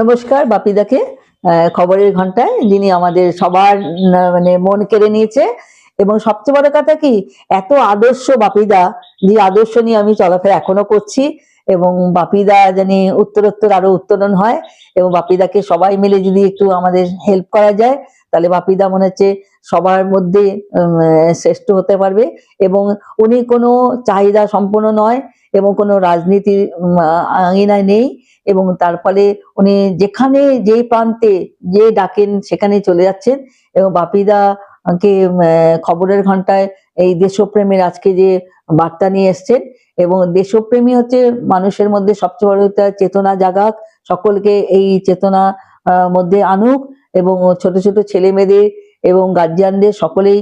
নমস্কার, বাপিদাকে খবরের ঘন্টায়, যিনি আমাদের সবার মানে মন কেড়ে নিয়েছে। এবং সবচেয়ে বড় কথা কি, এত আদর্শ বাপিদা, যে আদর্শ নিয়ে আমি চলাফেরা এখনও করছি, এবং বাপিদা জানি উত্তরোত্তর আরও উত্তরণ হয়, এবং বাপিদাকে সবাই মিলে যদি একটু আমাদের হেল্প করা যায়, তাহলে বাপিদা মনে হচ্ছে সবার মধ্যে শ্রেষ্ঠ হতে পারবে। এবং উনি কোনো চাহিদা সম্পন্ন নয়, এবং কোনো রাজনীতির আঙিনায় নেই। এবং তার ফলে উনি যেখানে যে প্রান্তে যে ডাকেন সেখানে চলে যাচ্ছেন এবং বাপিদা কে খবরের ঘন্টায় এই দেশপ্রেমের আজকে যে বার্তা নিয়ে এসছেন এবং দেশপ্রেমী হচ্ছে মানুষের মধ্যে সবচেয়ে বড় চেতনা জাগাক, সকলকে এই চেতনা মধ্যে আনুক এবং ছোট ছোট ছেলে মেয়েদের এবং গার্জিয়ানদের সকলেই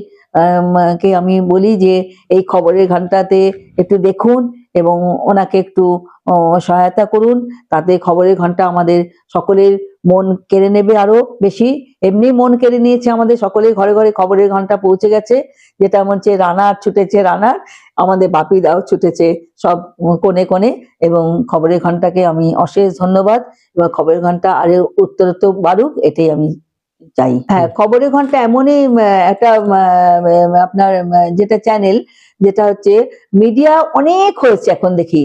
কে আমি বলি যে এই খবরের ঘন্টাতে একটু দেখুন এবং ওনাকে একটু সহায়তা করুন। তাতে খবরের ঘণ্টা আমাদের সকলের মন কেড়ে নেবে আরও বেশি। এমনি মন কেড়ে নিয়েছে আমাদের সকলের ঘরে ঘরে খবরের ঘণ্টা পৌঁছে গেছে। যেটা মনে হচ্ছে রানার ছুটেছে রানার, আমাদের বাপি দাও ছুটেছে সব কোণে কোণে এবং খবরের ঘন্টাকে আমি অশেষ ধন্যবাদ। এবং খবরের ঘণ্টা আরও উত্তরোত্তর বাড়ুক, এটাই আমি চাই। হ্যাঁ খবরের ঘণ্টা এমনই একটা আপনার যেটা চ্যানেল যেটা হচ্ছে মিডিয়া অনেক হয়েছে এখন দেখি।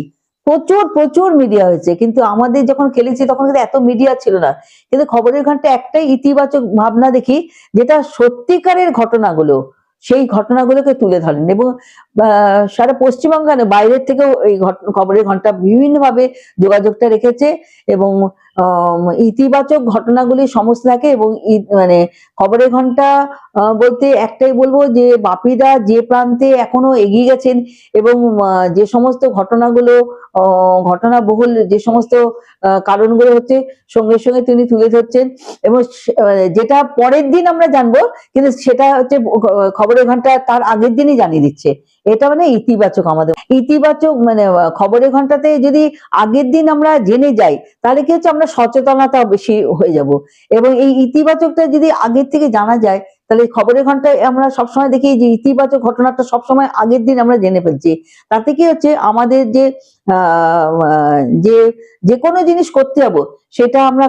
প্রচুর প্রচুর মিডিয়া হয়েছে। কিন্তু আমাদের যখন খেলেছি তখন কিন্তু এত মিডিয়া ছিল না। কিন্তু খবরের ঘণ্টা একটাই ইতিবাচক ভাবনা দেখি যেটা সত্যিকারের ঘটনাগুলো। সেই ঘটনাগুলোকে তুলে ধরেন এবং সারা পশ্চিমবঙ্গ বাইরের থেকেও এই খবরের ঘণ্টা বিভিন্নভাবে যোগাযোগটা রেখেছে এবং ইতিবাচক ঘটনাগুলি সমস্ত থাকে এবং মানে খবরের ঘণ্টা বলতে একটাই বলব যে বাপিদা যে প্রান্তে এখনও এগিয়ে গেছেন এবং যে সমস্ত ঘটনাগুলো ঘটনা বহুল যে সমস্ত কারণগুলো হচ্ছে সঙ্গে সঙ্গে তিনি তুলে ধরছেন এবং সে- যেটা পরের দিন আমরা জানব, কিন্তু সেটা হচ্ছে খ- খবরের ঘণ্টা তার আগের দিনই জানিয়ে দিচ্ছে। এটা মানে ইতিবাচক আমাদের। ইতিবাচক মানে খবরের ঘন্টাতে যদি আগের দিন আমরা জেনে যাই, তাহলে কি হচ্ছে আমরা সচেতনতা বেশি হয়ে যাব। এবং এই ইতিবাচকটা যদি আগের থেকে জানা যায় তাহলে খবরের ঘন্টায় আমরা সবসময় দেখি যে ইতিবাচক ঘটনাটা সবসময় আগের দিন আমরা জেনে ফেলছি। তাতে কি হচ্ছে? আমাদের যে যে যে কোনো জিনিস করতে যাব, সেটা আমরা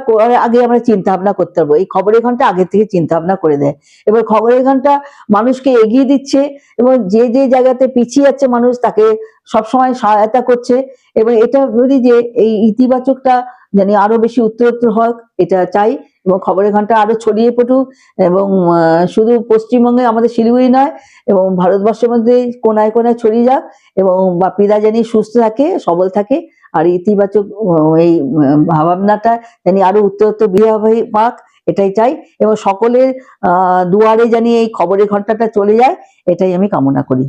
আগে আমরা চিন্তা ভাবনা করতে পারব। এই খবরের ঘণ্টা আগের থেকে চিন্তা ভাবনা করে দেয়। এবার খবরের ঘণ্টা মানুষকে এগিয়ে দিচ্ছে এবং যে যে জায়গাতে পিছিয়ে যাচ্ছে মানুষ তাকে সবসময় সহায়তা করছে। এবং এটা বলি যে এই ইতিবাচকটা জানি আরও বেশি উত্তরোত্তর হোক, এটা চাই। এবং খবরের ঘণ্টা আরও ছড়িয়ে পড়ুক এবং শুধু পশ্চিমবঙ্গে আমাদের শিলিগুড়ি নয়, এবং ভারতবর্ষের মধ্যে কোনায় কোনায় ছড়িয়ে যাক এবং বাপিদা জানি সুস্থ থাকে, সবল থাকে, আর ইতিবাচক এই ভাবনাটা জানি আরও উত্তরোত্তর বিবাহী পাক, এটাই চাই। এবং সকলের দুয়ারে জানি এই খবরের ঘন্টাটা চলে যায়, এটাই আমি কামনা করি।